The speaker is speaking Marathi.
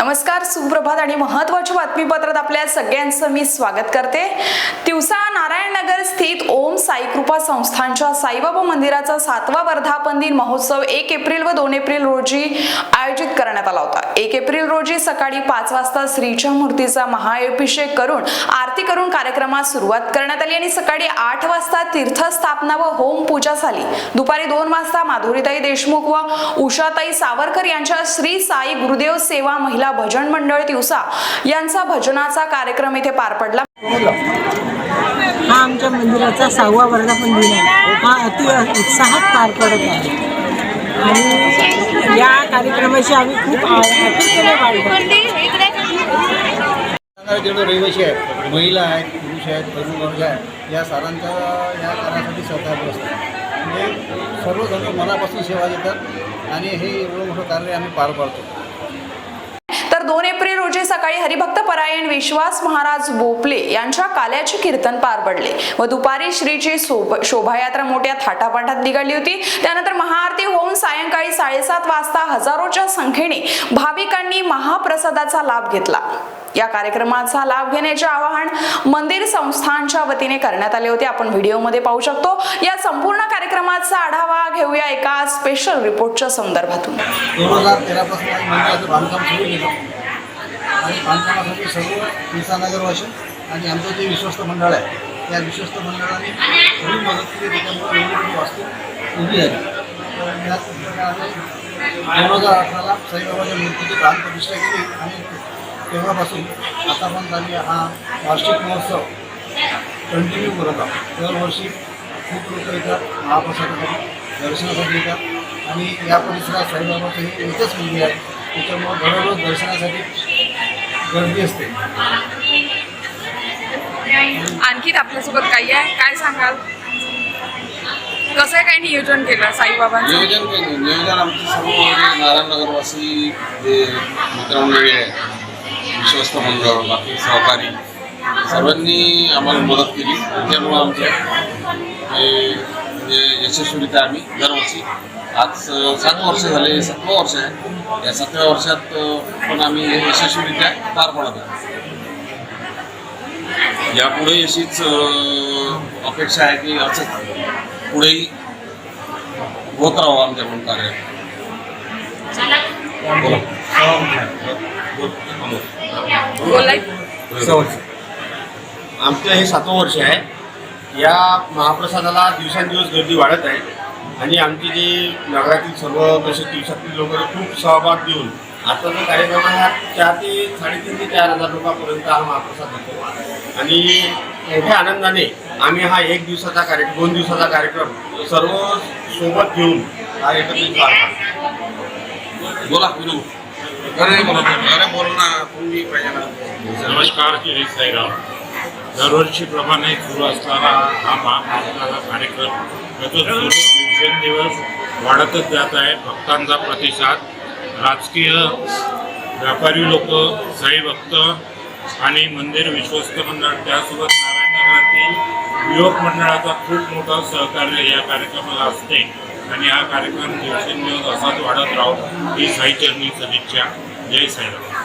नमस्कार सुप्रभात आणि महत्त्वाच्या बातमीपत्रात आपल्या सगळ्यांचं मी स्वागत करते. दिवसा नगर स्थित ओम साई कृपा संस्थानच्या साईबाबा मंदिराचा सातवा वर्धापन दिन महोत्सव एक एप्रिल व दोन एप्रिल रोजी आयोजित करण्यात आला होता. एक एप्रिल रोजी सकाळी पाच वाजता श्रीच्या मूर्तीचा महाअभिषेक करून आरती करून कार्यक्रमास सुरुवात करण्यात आली आणि सकाळी आठ वाजता तीर्थस्थापना व होम पूजा झाली. दुपारी दोन वाजता माधुरीताई देशमुख व उषाताई सावरकर यांच्या श्री साई गुरुदेव सेवा महिला भजन मंडळ दिवसा यांचा भजनाचा कार्यक्रम इथे पार पडला. हा आमच्या मंदिराचा सहावा वर्धापन दिन आहे. हा अति उत्साहात पार पडत आहे. आणि या कार्यक्रमाशी आम्ही खूप आतुरतेने वाट जेवढे रहिवासी आहेत. महिला आहेत पुरुष आहेत तरुण वर्ग आहेत. या सारांच्या या कार्यासाठी सहकार्य असतात म्हणजे सर्वजण मनापासून सेवा देतात आणि हे एवढं मोठं कार्य आम्ही पार पाडतो. सकाळी हरिभक्त परायण विश्वास महाराज बोपले यांच्या काल्याचे कीर्तन पार पडले व दुपारी श्रीची शोभायात्रा मोठ्या थाटापाठात निघाली होती. त्यानंतर महाआरती होऊन सायंकाळी साडेसात वाजता हजारोच्या संख्येने भाविकांनी महाप्रसादाचा लाभ घेतला. या कार्यक्रमाचा लाभ घेण्याचे आवाहन मंदिर संस्थांच्या वतीने करण्यात आले होते. आपण व्हिडिओमध्ये पाहू शकतो. या संपूर्ण कार्यक्रमाचा आढावा घेऊया एका स्पेशल रिपोर्टच्या संदर्भातून. आणि बांधकामासाठी सर्व तीर्थानगरवासी आणि आमचं जे विश्वस्त मंडळ आहे त्या विश्वस्त मंडळाने थोडी मदत केली त्याच्यामुळे एवढी वास्तू उभी झाली दोन हजार अठराला साईबाबाच्या मूर्तीची प्राणप्रतिष्ठा केली आणि तेव्हापासून आतापर्यंत आम्ही हा वार्षिक महोत्सव कंटिन्यू करत आहोत. दरवर्षी खूप लोक येतात महाप्रसादासाठी दर्शनासाठी येतात आणि या परिसरात साईबाबाचं हे एकच मंदिर आहे. त्याच्यामुळं दररोज दर्शनासाठी गर्दी असते. आणखीन आपल्यासोबत काही आहे? काय सांगाल? कसं आहे काय नियोजन केलं साईबाबांचं? नियोजन काही नाही. नियोजन आमचे सर्व म्हणजे नारायणनगरवासी जे मित्रमंडळी आहे विश्वस्त मंडळ बाकी सहकारी सर्वांनी आम्हाला मदत केली. त्यामुळं आमचं हे म्हणजे यशस्वीरित्या आम्ही दरवर्षी आज सात वर्ष झाले सातवं वर्ष आहे. या सातव्या वर्षात पण आम्ही हे यशस्वीरित्या पार पडत आहोत. यापुढे अशीच अपेक्षा आहे की असंच पुढेही होत राहावं आमच्याकडून कार्य. आमचं हे सातवं वर्ष आहे. या महाप्रसादाला दिवसेंदिवस गर्दी वाढत आहे. आणि आमची जी नगरातील सर्व दिवसातील लोक खूप सहभाग देऊन आता जो कार्यक्रम आहे हा चार ते साडेतीन ते चार हजार लोकांपर्यंत हा महाप्रसाद होतो. आणि मोठ्या आनंदाने आम्ही हा एक दिवसाचा कार्यक्रम दोन दिवसाचा कार्यक्रम सर्व सोबत घेऊन हा एकत्रित. बोला विनू. अरे बोला अरे बोल ना तुम्ही पाहिजे ना नमस्कार श्री साईराम. दरवर्षीप्रमाणे सुरू असणारा हा महाप्रसादाचा कार्यक्रम त्याचं दिवसेंदिवस वाढतच जात आहे. भक्तांचा प्रतिसाद राजकीय व्यापारी लोक साई भक्त आणि मंदिर विश्वस्त मंडळ त्यासोबत नारायणनगरातील युवक मंडळाचा खूप मोठा सहकार्य या कार्यक्रमाला असते. आणि हा कार्यक्रम दिवसेंदिवस असाच वाढत राहो. ही साईचरणी सदिच्छा. जय साईराम.